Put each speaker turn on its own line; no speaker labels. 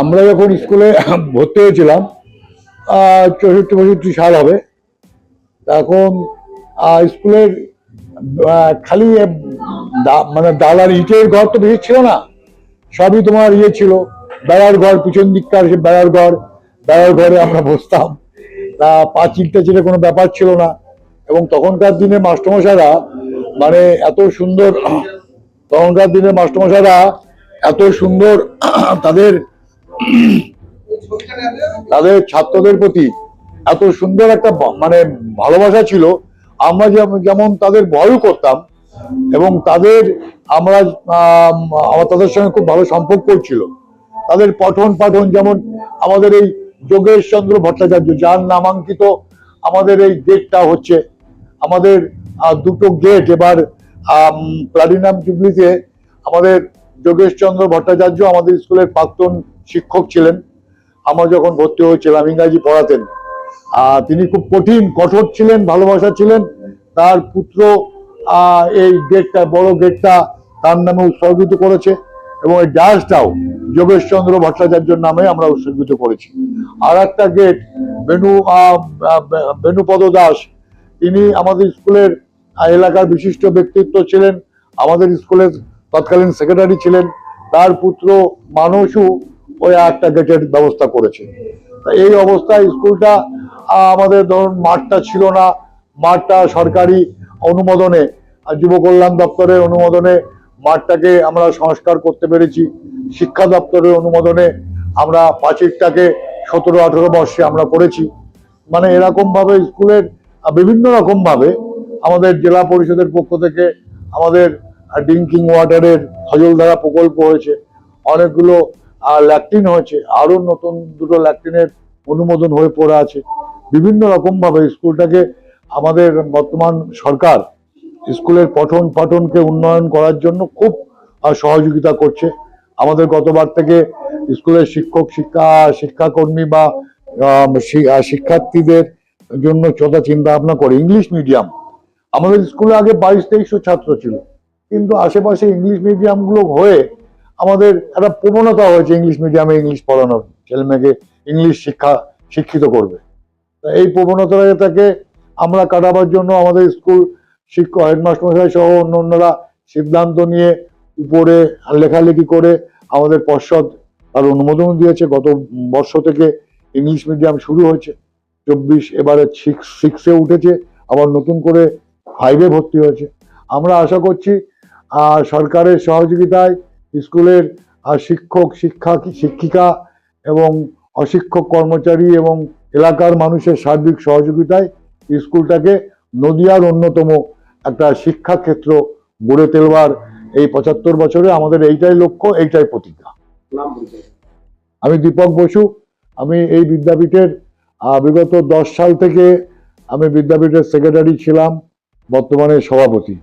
আমরা যখন স্কুলে ভর্তি হয়েছিলাম চৌষট্টি পঁয়ষট্টি সাল হবে, তখন স্কুলের খালি মানে ডালার ইটের ঘর তো বেশি ছিল না, সবই তোমার ইয়ে ছিল, বেড়ার ঘর, পিছন দিককার সে বেড়ার ঘর, বেড়ার ঘরে আমরা বসতাম, তা পাঁচিলটা ছিল কোনো ব্যাপার ছিল না, এবং তখনকার দিনে মাস্টারমশাইরা মানে এত সুন্দর, তখনকার দিনে মাস্টারমশাইরা এত সুন্দর তাদের তাদের ছাত্রদের প্রতি এত সুন্দর একটা মানে ভালোবাসা ছিল আমরা যেমন তাদের ভয়ও করতাম এবং তাদের আমরা আম, আমার তাদের সঙ্গে খুব ভালো সম্পর্ক ছিল। তাদের পঠন পাঠন যেমন আমাদের এই যোগেশ চন্দ্র ভট্টাচার্য যার নামাঙ্কিত আমাদের এই গেটটা হচ্ছে আমাদের দুটো গেট এবার প্লাটিনাম জুবলিতে আমাদের যোগেশ চন্দ্র ভট্টাচার্য আমাদের স্কুলের প্রাক্তন শিক্ষক ছিলেন আমার যখন ভর্তি হয়েছিলাম ইংরাজি পড়াতেন। আহ, তিনি খুব কঠিন কঠোর ছিলেন ভালোবাসা ছিলেন। তার পুত্র এই গেটটা বড় গেটটা তার নামে উৎসর্গিত করেছে এবং এই ডাসটাও যোগেশ চন্দ্র ভট্টাচার্যের নামে আমরা উৎসর্গিত করেছি। আর একটা গেট বেনু বেনুপদ দাস তিনি আমাদের স্কুলের এলাকার বিশিষ্ট ব্যক্তিত্ব ছিলেন আমাদের স্কুলের তৎকালীন সেক্রেটারি ছিলেন। তার পুত্র মানসও ওই একটা গেটের ব্যবস্থা করেছে। এই অবস্থায় স্কুলটা আমাদের ধরুন মাঠটা ছিল না, মাঠটা সরকারি অনুমোদনে যুব কল্যাণ দপ্তরের অনুমোদনে মাঠটাকে আমরা সংস্কার করতে পেরেছি। শিক্ষা দপ্তরের অনুমোদনে আমরা পাঁচিরটাকে সতেরো, আঠেরো বর্ষে আমরা করেছি। মানে এরকম ভাবে স্কুলের বিভিন্ন রকম ভাবে আমাদের জেলা পরিষদের পক্ষ থেকে আমাদের ড্রিঙ্কিং ওয়াটারের সজলধারা প্রকল্প হয়েছে। অনেকগুলো ল্যাট্রিন হয়েছে। আরও নতুন দুটো ল্যাট্রিনের অনুমোদন হয়ে পড়ে আছে। বিভিন্ন রকম ভাবে স্কুলটাকে আমাদের বর্তমান সরকার স্কুলের পঠন পাঠনকে উন্নয়ন করার জন্য খুব সহযোগিতা করছে। আমাদের গতবার থেকে স্কুলের শিক্ষক, শিক্ষা, শিক্ষাকর্মী বা শিক্ষার্থীদের জন্য চোখা চিন্তা ভাবনা করে। English medium. আমাদের স্কুলে আগে বাইশ তেইশশো ছাত্র ছিল। কিন্তু আশেপাশে ইংলিশ মিডিয়ামগুলো হয়ে আমাদের একটা প্রবণতা হয়েছে ইংলিশ মিডিয়ামে ইংলিশ পড়ানোর। ছেলে মেয়েকে ইংলিশ শিক্ষা শিক্ষিত করবে। এই প্রবণতাটাকে আমরা কাটাবার জন্য আমাদের স্কুল শিক্ষক হেডমাস্টার সহ অন্য অন্যরা সিদ্ধান্ত নিয়ে উপরে লেখালেখি করে আমাদের পর্ষদ তার অনুমোদন দিয়েছে। গত বর্ষ থেকে ইংলিশ মিডিয়াম শুরু হয়েছে। চব্বিশ এবারে সিক্স সিক্সে উঠেছে। আবার নতুন করে ফাইভে ভর্তি হয়েছে। আমরা আশা করছি সরকারের সহযোগিতায় স্কুলের শিক্ষক শিক্ষা শিক্ষিকা এবং অশিক্ষক কর্মচারী এবং এলাকার মানুষের সার্বিক সহযোগিতায় স্কুলটাকে নদিয়ার অন্যতম একটা শিক্ষাক্ষেত্র গড়ে তোলবার এই পঁচাত্তর বছরে আমাদের এইটাই লক্ষ্য এইটাই প্রতিজ্ঞা। আমি দীপক বসু আমি এই বিদ্যাপীঠের বিগত দশ সাল থেকে আমি বিদ্যাপীঠের সেক্রেটারি ছিলাম বর্তমানে সভাপতি।